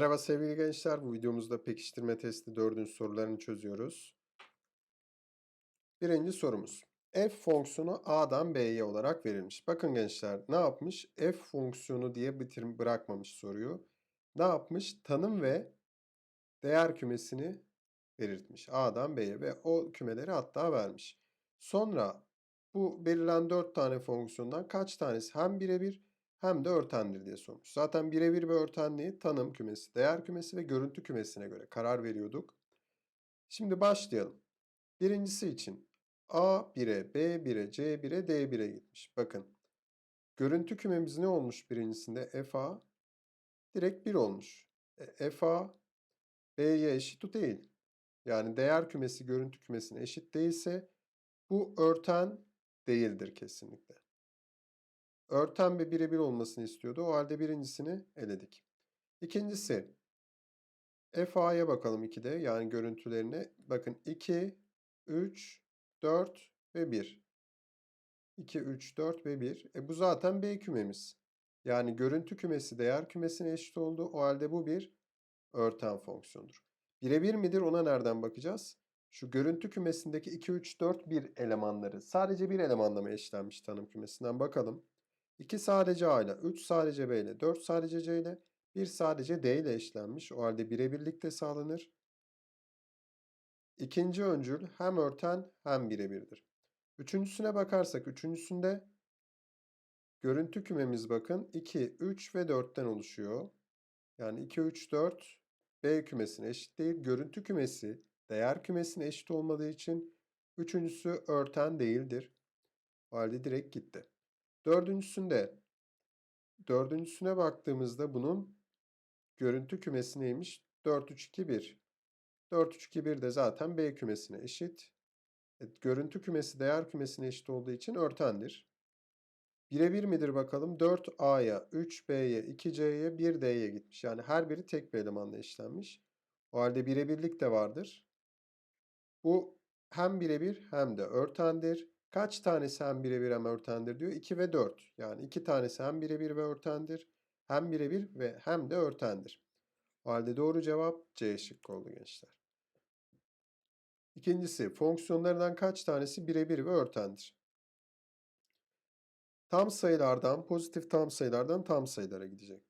Merhaba sevgili gençler. Bu videomuzda pekiştirme testi 4. sorularını çözüyoruz. Birinci sorumuz. F fonksiyonu A'dan B'ye olarak verilmiş. Bakın gençler ne yapmış? F fonksiyonu diye bitir bırakmamış soruyu. Ne yapmış? Tanım ve değer kümesini belirtmiş. A'dan B'ye ve o kümeleri hatta vermiş. Sonra bu belirlen 4 tane fonksiyondan kaç tanesi hem birebir hem de örtendir diye sormuş. Zaten birebir ve örtenliği tanım kümesi, değer kümesi ve görüntü kümesine göre karar veriyorduk. Şimdi başlayalım. Birincisi için A 1'e, B 1'e, C 1'e, D 1'e gitmiş. Bakın. Görüntü kümemiz ne olmuş birincisinde? FA direkt 1 olmuş. E, FA B'ye eşit değil. Yani değer kümesi görüntü kümesine eşit değilse bu örten değildir kesinlikle. Örten ve birebir olmasını istiyordu. O halde birincisini eledik. İkincisi FA'ya bakalım 2'de yani görüntülerine. Bakın 2, 3, 4 ve 1. 2, 3, 4 ve 1. E bu zaten B kümemiz. Yani görüntü kümesi değer kümesine eşit oldu. O halde bu bir örten fonksiyondur. Birebir midir ona nereden bakacağız? Şu görüntü kümesindeki 2, 3, 4, 1 elemanları sadece bir elemanla mı eşlenmiş tanım kümesinden bakalım. 2 sadece A ile, 3 sadece B ile, 4 sadece C ile, 1 sadece D ile eşlenmiş. O halde birebirlikte sağlanır. İkinci öncül hem örten hem birebirdir. Üçüncüsüne bakarsak, üçüncüsünde görüntü kümemiz bakın 2, 3 ve 4'ten oluşuyor. Yani 2, 3, 4 B kümesine eşit değil. Görüntü kümesi değer kümesine eşit olmadığı için üçüncüsü örten değildir. O halde direkt gitti. Dördüncüsünde dördüncüsüne baktığımızda bunun görüntü kümesi neymiş? 4, 3, 2, 1. 4, 3, 2, 1 de zaten B kümesine eşit. Evet, görüntü kümesi değer kümesine eşit olduğu için örtendir. Birebir midir bakalım? 4A'ya, 3B'ye, 2C'ye, 1D'ye gitmiş. Yani her biri tek bir elemanla eşlenmiş. O halde birebirlik de vardır. Bu hem birebir hem de örtendir. Kaç tanesi hem birebir hem örtendir diyor? 2 ve 4. Yani iki tanesi hem birebir ve örtendir. Hem birebir ve hem de örtendir. O halde doğru cevap C şıkkı oldu gençler. İkincisi fonksiyonlarından kaç tanesi birebir ve örtendir? Tam sayılardan, pozitif tam sayılardan tam sayılara gidecek.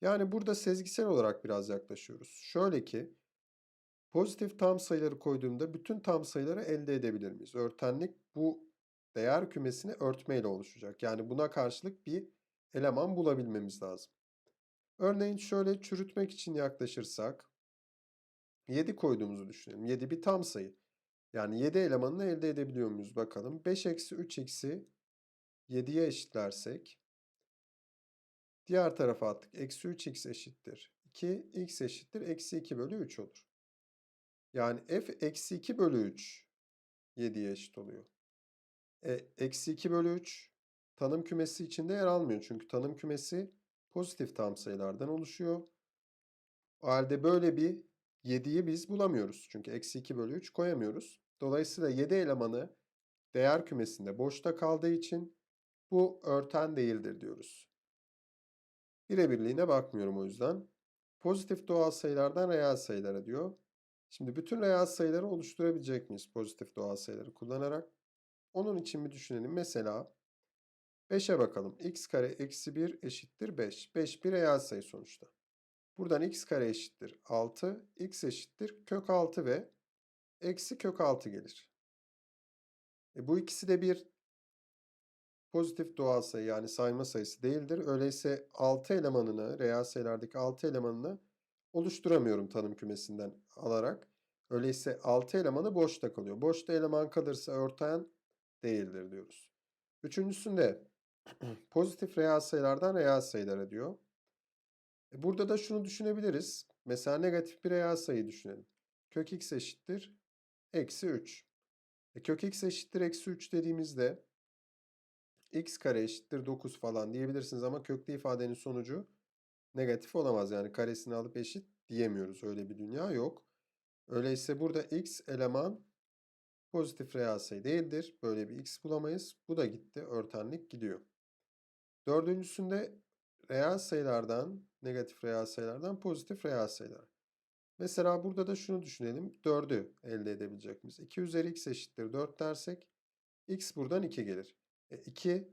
Yani burada sezgisel olarak biraz yaklaşıyoruz. Şöyle ki pozitif tam sayıları koyduğumda bütün tam sayıları elde edebilir miyiz? Örtenlik bu değer kümesini örtmeyle oluşacak. Yani buna karşılık bir eleman bulabilmemiz lazım. Örneğin şöyle çürütmek için yaklaşırsak 7 koyduğumuzu düşünelim. 7 bir tam sayı. Yani 7 elemanını elde edebiliyor muyuz bakalım. 5 eksi 3 x'i 7'ye eşitlersek diğer tarafa attık. Eksi 3x eşittir. 2 x eşittir. Eksi 2 bölü 3 olur. Yani f eksi 2 bölü 3 7'ye eşit oluyor. E, eksi 2 bölü 3 tanım kümesi içinde yer almıyor. Çünkü tanım kümesi pozitif tam sayılardan oluşuyor. O halde böyle bir 7'yi biz bulamıyoruz. Çünkü eksi 2 bölü 3 koyamıyoruz. Dolayısıyla 7 elemanı değer kümesinde boşta kaldığı için bu örten değildir diyoruz. Birebirliğine bakmıyorum o yüzden. Pozitif doğal sayılardan reel sayılara diyor. Şimdi bütün reel sayıları oluşturabilecek miyiz pozitif doğal sayıları kullanarak? Onun için bir düşünelim. Mesela 5'e bakalım. x kare eksi 1 eşittir 5. 5 bir reel sayı sonuçta. Buradan x kare eşittir 6. x eşittir kök 6 ve eksi kök 6 gelir. E bu ikisi de bir pozitif doğal sayı yani sayma sayısı değildir. Öyleyse 6 elemanını, reel sayılardaki 6 elemanını oluşturamıyorum tanım kümesinden alarak. Öyleyse 6 elemanı boşta kalıyor. Boşta eleman kalırsa örten değildir diyoruz. Üçüncüsünde pozitif reel sayılardan reel sayılara diyor. E burada da şunu düşünebiliriz. Mesela negatif bir reel sayı düşünelim. Kök x eşittir eksi 3. E kök x eşittir eksi 3 dediğimizde x kare eşittir 9 falan diyebilirsiniz ama köklü ifadenin sonucu negatif olamaz. Yani karesini alıp eşit diyemiyoruz. Öyle bir dünya yok. Öyleyse burada x eleman pozitif reel sayı değildir. Böyle bir x bulamayız. Bu da gitti. Örtenlik gidiyor. Dördüncüsünde reel sayılardan, negatif reel sayılardan pozitif reel sayılara. Mesela burada da şunu düşünelim. 4'ü elde edebilecek miyiz? 2 üzeri x eşittir 4 dersek x buradan 2 gelir. E 2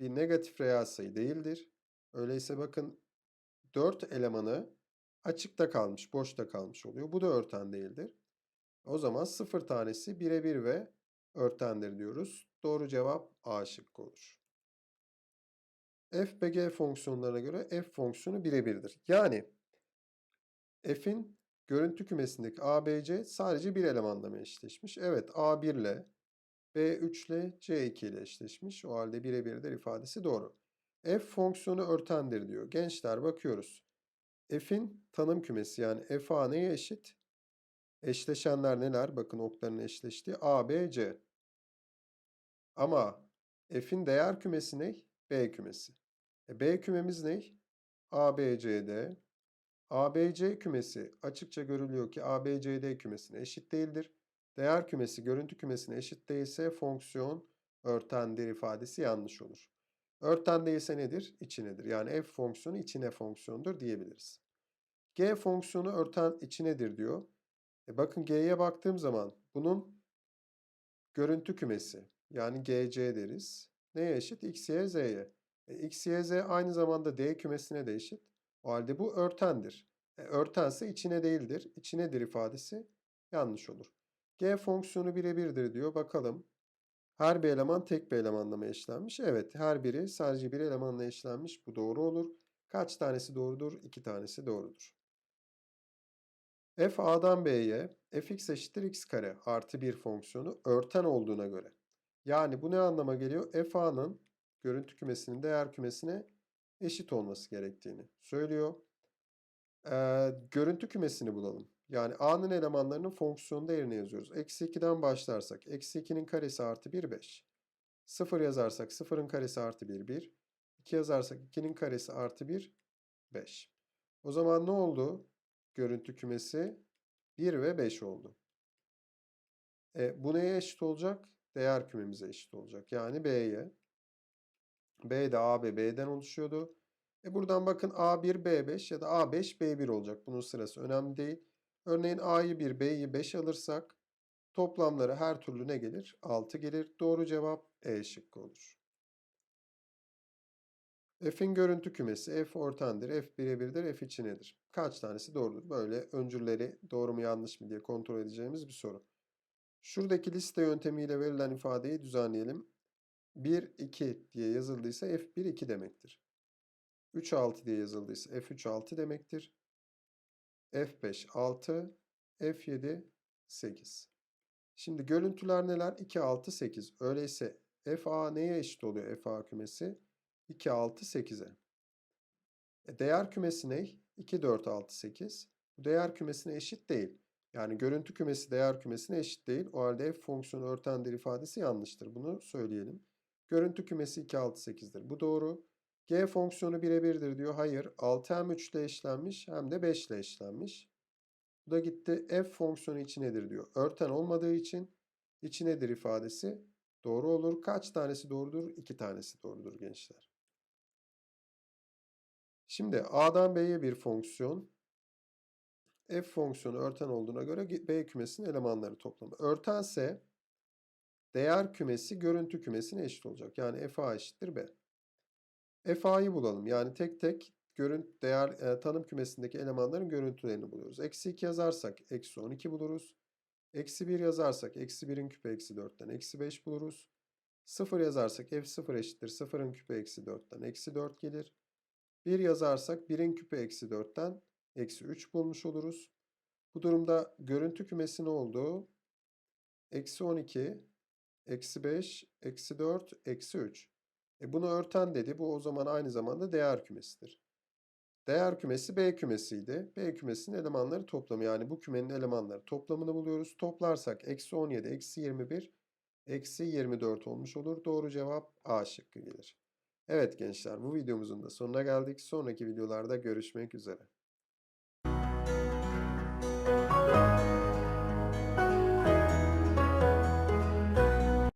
bir negatif reel sayı değildir. Öyleyse bakın 4 elemanı açıkta kalmış, boşta kalmış oluyor. Bu da örten değildir. O zaman 0 tanesi birebir ve örtendir diyoruz. Doğru cevap A şıkkı olur. f g fonksiyonlarına göre f fonksiyonu birebirdir. Yani f'in görüntü kümesindeki a, b, c sadece bir elemanla mı eşleşmiş? Evet a1 ile b3 ile c2 ile eşleşmiş. O halde birebirdir ifadesi doğru. F fonksiyonu örtendir diyor. Gençler bakıyoruz. f'in tanım kümesi yani f a neye eşit? Eşleşenler neler? Bakın okların eşleştiği a, b, c. Ama f'in değer kümesi ne? B kümesi. E, B kümemiz ne? A, B, C, D. A, B, C kümesi açıkça görülüyor ki A, B, C, D kümesine eşit değildir. Değer kümesi görüntü kümesine eşit değilse fonksiyon örtendir ifadesi yanlış olur. Örten değilse nedir? İçinedir. Yani f fonksiyonu içine fonksiyondur diyebiliriz. G fonksiyonu örten içinedir diyor. E bakın G'ye baktığım zaman bunun görüntü kümesi yani GC deriz. Neye eşit? X, Y, Z'ye. E, X, Y, Z aynı zamanda D kümesine de eşit. O halde bu örtendir. E, örtense içine değildir. İçinedir ifadesi yanlış olur. G fonksiyonu birebirdir diyor. Bakalım. Her bir eleman tek bir elemanla mı eşlenmiş? Evet. Her biri sadece bir elemanla eşlenmiş. Bu doğru olur. Kaç tanesi doğrudur? İki tanesi doğrudur. f a'dan b'ye fx eşittir x kare artı bir fonksiyonu örten olduğuna göre. Yani bu ne anlama geliyor? f a'nın görüntü kümesinin değer kümesine eşit olması gerektiğini söylüyor. Ee, görüntü kümesini bulalım. Yani a'nın elemanlarının fonksiyonu değerini yazıyoruz. Eksi 2'den başlarsak eksi 2'nin karesi artı 1 5. 0 yazarsak 0'ın karesi artı 1 1. 2 yazarsak 2'nin karesi artı 1 5. O zaman ne oldu? Görüntü kümesi 1 ve 5 oldu. E, bu neye eşit olacak? Değer kümemize eşit olacak. Yani B'ye. B de AB B'den oluşuyordu. E buradan bakın A1 B5 ya da A5 B1 olacak. Bunun sırası önemli değil. Örneğin A'yı 1 B'yi 5 alırsak toplamları her türlü ne gelir? 6 gelir. Doğru cevap E şıkkı olur. F'in görüntü kümesi F ortandır, F birebirdir, F içinedir. Kaç tanesi doğrudur? Böyle öncülleri doğru mu yanlış mı diye kontrol edeceğimiz bir soru. Şuradaki liste yöntemiyle verilen ifadeyi düzenleyelim. 1, 2 diye yazıldıysa F1, 2 demektir. 3, 6 diye yazıldıysa F3, 6 demektir. F5, 6, F7, 8. Şimdi görüntüler neler? 2, 6, 8. Öyleyse FA neye eşit oluyor FA kümesi? 2, 6, 8'e. E değer kümesi ne? 2, 4, 6, 8. Bu değer kümesine eşit değil. Yani görüntü kümesi değer kümesine eşit değil. O halde f fonksiyonu örtendir ifadesi yanlıştır. Bunu söyleyelim. Görüntü kümesi 2, 6, 8'dir. Bu doğru. G fonksiyonu birebirdir diyor. Hayır. 6 hem 3 ile eşlenmiş hem de 5 ile eşlenmiş. Bu da gitti. F fonksiyonu içinedir diyor. Örten olmadığı için içinedir ifadesi doğru olur. Kaç tanesi doğrudur? 2 tanesi doğrudur gençler. Şimdi A'dan B'ye bir fonksiyon. F fonksiyonu örten olduğuna göre B kümesinin elemanları toplamı. Örtense değer kümesi görüntü kümesine eşit olacak. Yani FA eşittir B. FA'yı bulalım. Yani tek tek görüntü değer e, tanım kümesindeki elemanların görüntülerini buluyoruz. Eksi 2 yazarsak eksi 12 buluruz. Eksi 1 yazarsak eksi 1'in küpü eksi 4'ten eksi 5 buluruz. 0 yazarsak f0 eşittir 0'ın küpü eksi 4'ten eksi 4 gelir. 1 yazarsak 1'in küpü eksi 4'ten eksi 3 bulmuş oluruz. Bu durumda görüntü kümesi ne oldu? Eksi 12, eksi 5, eksi 4, eksi 3. E bunu örten dedi. Bu o zaman aynı zamanda değer kümesidir. Değer kümesi B kümesiydi. B kümesinin elemanları toplamı yani bu kümenin elemanları toplamını buluyoruz. Toplarsak eksi 17, eksi 21, eksi 24 olmuş olur. Doğru cevap A şıkkı gelir. Evet gençler bu videomuzun da sonuna geldik. Sonraki videolarda görüşmek üzere.